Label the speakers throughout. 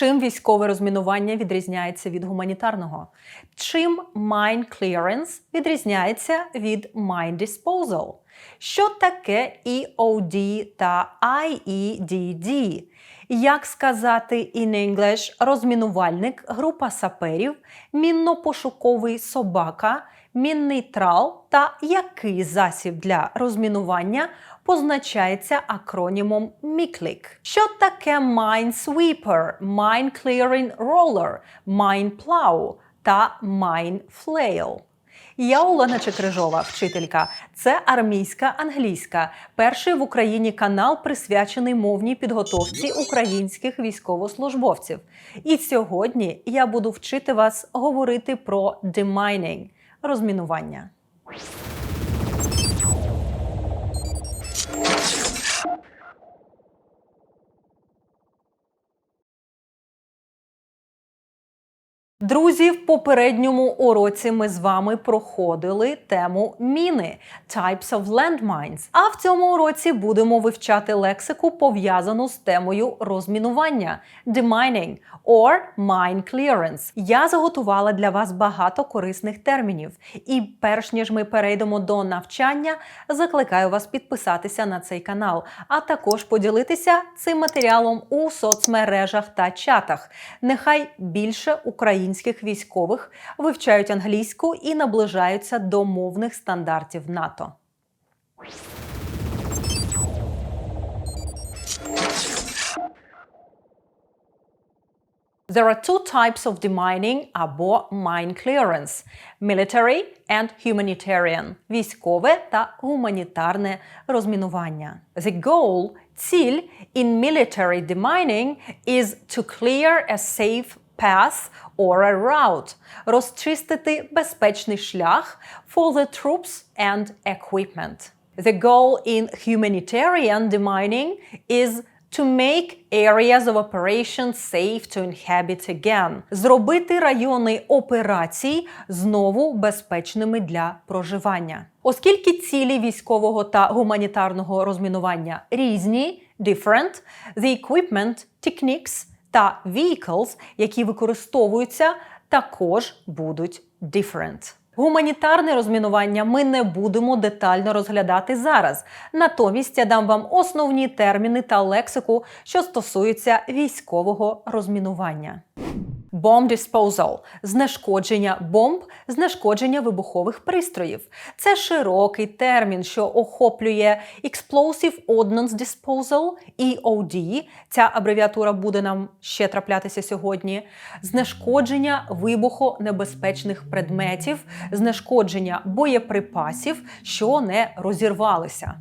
Speaker 1: Чим військове розмінування відрізняється від гуманітарного? Чим mine clearance відрізняється від mine disposal? Що таке EOD та IEDD? Як сказати in English розмінувальник, група саперів, мінно-пошуковий собака, мінний трал та який засіб для розмінування позначається акронімом MICLIC? Що таке Minesweeper, Mine Clearing Roller, Mine Plow та Mine Flail? Я Олена Чекрижова, вчителька. Це армійська англійська, перший в Україні канал, присвячений мовній підготовці українських військовослужбовців. І сьогодні я буду вчити вас говорити про демайнінг – розмінування. Друзі, в попередньому уроці ми з вами проходили тему міни Types of landmines. А в цьому уроці будемо вивчати лексику, пов'язану з темою розмінування demining or mine clearance. Я заготувала для вас багато корисних термінів. І перш ніж ми перейдемо до навчання, закликаю вас підписатися на цей канал, а також поділитися цим матеріалом у соцмережах та чатах. Нехай більше українських військових вивчають англійську і наближаються до мовних стандартів НАТО. There are two types of demining або mine clearance – military and humanitarian – військове та гуманітарне розмінування. The goal – ціль in military demining is to clear a safe path or a route – розчистити безпечний шлях for the troops and equipment. The goal in humanitarian demining is To make areas of operation safe to inhabit again. Зробити райони операцій знову безпечними для проживання. Оскільки цілі військового та гуманітарного розмінування різні, different, the equipment, techniques та vehicles, які використовуються, також будуть different. Гуманітарне розмінування ми не будемо детально розглядати зараз. Натомість я дам вам основні терміни та лексику, що стосуються військового розмінування. Bomb disposal – знешкодження бомб, знешкодження вибухових пристроїв. Це широкий термін, що охоплює Explosive Ordnance Disposal EOD. Ця абревіатура буде нам ще траплятися сьогодні. Знешкодження вибухонебезпечних предметів, знешкодження боєприпасів, що не розірвалися.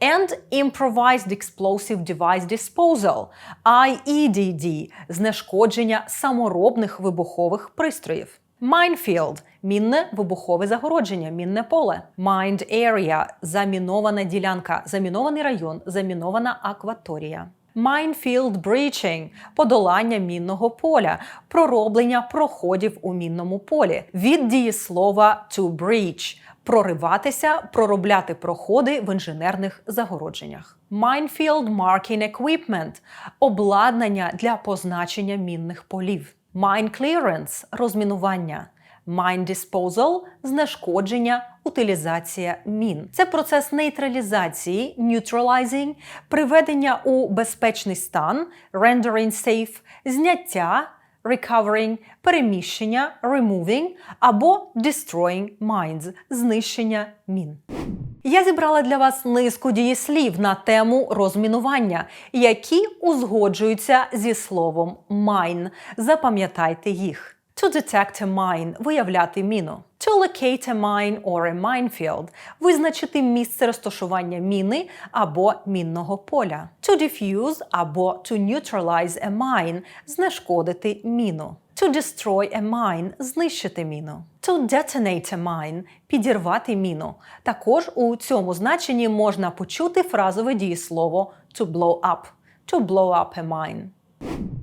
Speaker 1: And Improvised Explosive Device Disposal IEDD – знешкодження саморобних вибухових пристроїв. Minefield – мінне вибухове загородження, мінне поле. Mined Area – замінована ділянка, замінований район, замінована акваторія. Minefield breaching – подолання мінного поля, пророблення проходів у мінному полі. Від дієслова to breach – прориватися, проробляти проходи в інженерних загородженнях. Minefield Marking Equipment – обладнання для позначення мінних полів. Mine Clearance – розмінування. Mine Disposal – знешкодження, утилізація мін. Це процес нейтралізації, neutralizing, приведення у безпечний стан, rendering safe, зняття, recovering, переміщення, removing або destroying mines – знищення мін. Я зібрала для вас низку дієслів на тему розмінування, які узгоджуються зі словом mine. Запам'ятайте їх. To detect a mine – виявляти міну. To locate a mine or a minefield – визначити місце розташування міни або мінного поля. To diffuse або to neutralize a mine – знешкодити міну. To destroy a mine – знищити міну. To detonate a mine – підірвати міну. Також у цьому значенні можна почути фразове дієслово to blow up. To blow up a mine.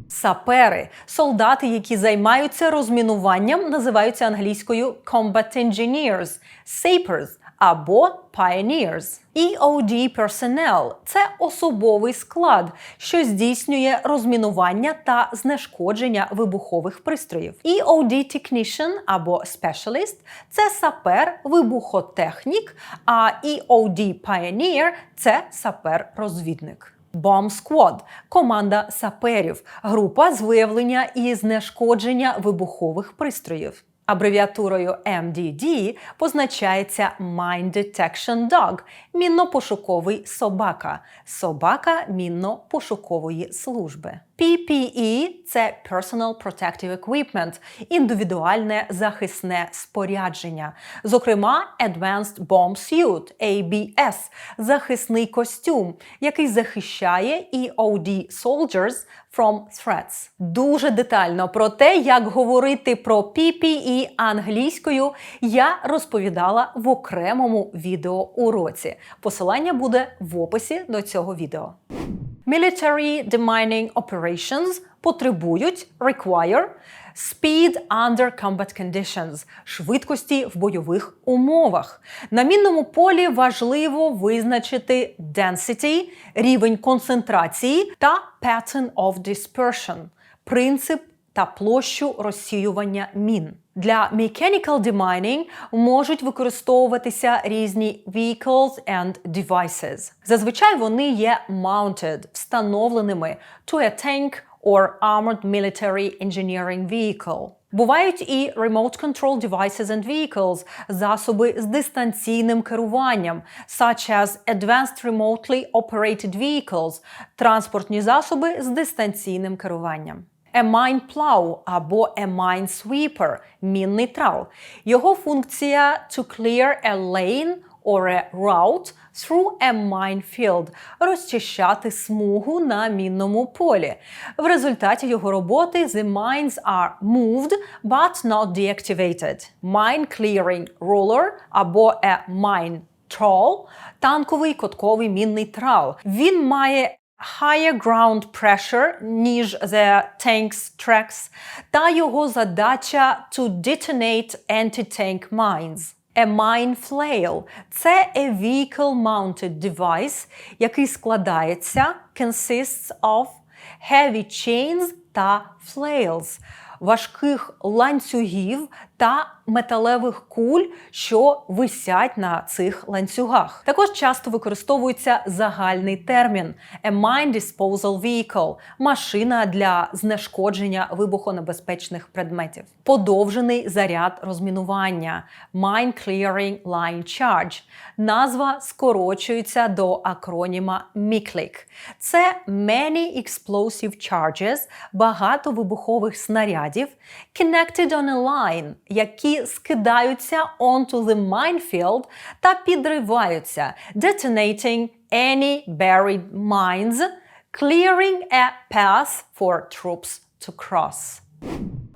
Speaker 1: Сапери, солдати, які займаються розмінуванням, називаються англійською combat engineers, sapers або pioneers. EOD personnel – це особовий склад, що здійснює розмінування та знешкодження вибухових пристроїв. EOD technician або specialist – це сапер, вибухотехнік, а EOD pioneer – це сапер-розвідник. Bomb Squad – команда саперів, група з виявлення і знешкодження вибухових пристроїв. Абревіатурою MDD позначається Mine Detection Dog – мінно-пошуковий собака, собака мінно-пошукової служби. PPE – це Personal Protective Equipment – індивідуальне захисне спорядження, зокрема Advanced Bomb Suit – ABS – захисний костюм, який захищає EOD Soldiers from threats. Дуже детально про те, як говорити про PPE англійською, я розповідала в окремому відеоуроці. Посилання буде в описі до цього відео. Military demining operations потребують require speed under combat conditions швидкості в бойових умовах. На мінному полі важливо визначити density рівень концентрації та pattern of dispersion принцип та площу розсіювання мін. Для mechanical demining можуть використовуватися різні vehicles and devices. Зазвичай вони є mounted, встановленими to a tank or armored military engineering vehicle. Бувають і remote control devices and vehicles – засоби з дистанційним керуванням, such as advanced remotely operated vehicles – транспортні засоби з дистанційним керуванням. A mine plow або a mine sweeper – мінний трал. Його функція to clear a lane or a route through a minefield – розчищати смугу на мінному полі. В результаті його роботи the mines are moved but not deactivated. Mine clearing roller або a mine troll – танковий котковий мінний трал. Він має higher ground pressure, ніж the tank's tracks, та його задача to detonate anti-tank mines. A mine flail – це a vehicle-mounted device, який складається consists of heavy chains та flails – Важких ланцюгів та металевих куль, що висять на цих ланцюгах. Також часто використовується загальний термін a mine disposal vehicle – машина для знешкодження вибухонебезпечних предметів. Подовжений заряд розмінування Mine Clearing Line Charge. Назва скорочується до акроніма MICLIC. Це Many Explosive Charges – багато вибухових снарядів connected on a line, які скидаються onto the minefield та підриваються detonating any buried mines, clearing a path for troops to cross.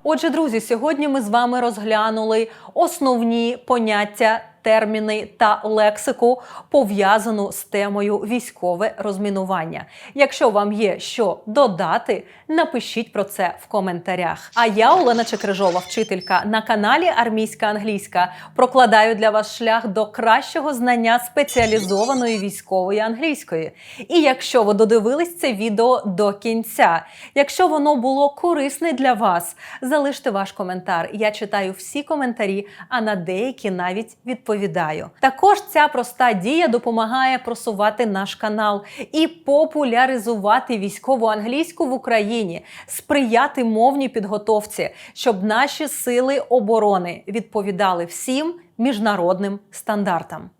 Speaker 1: Отже, друзі, сьогодні ми з вами розглянули основні поняття, терміни та лексику, пов'язану з темою військове розмінування. Якщо вам є що додати, напишіть про це в коментарях. А я, Олена Чекрижова, вчителька на каналі Армійська англійська, прокладаю для вас шлях до кращого знання спеціалізованої військової англійської. І якщо ви додивились це відео до кінця, якщо воно було корисне для вас, залиште ваш коментар. Я читаю всі коментарі, а на деякі навіть відповідаю. Також ця проста дія допомагає просувати наш канал і популяризувати військову англійську в Україні, сприяти мовній підготовці, щоб наші сили оборони відповідали всім міжнародним стандартам.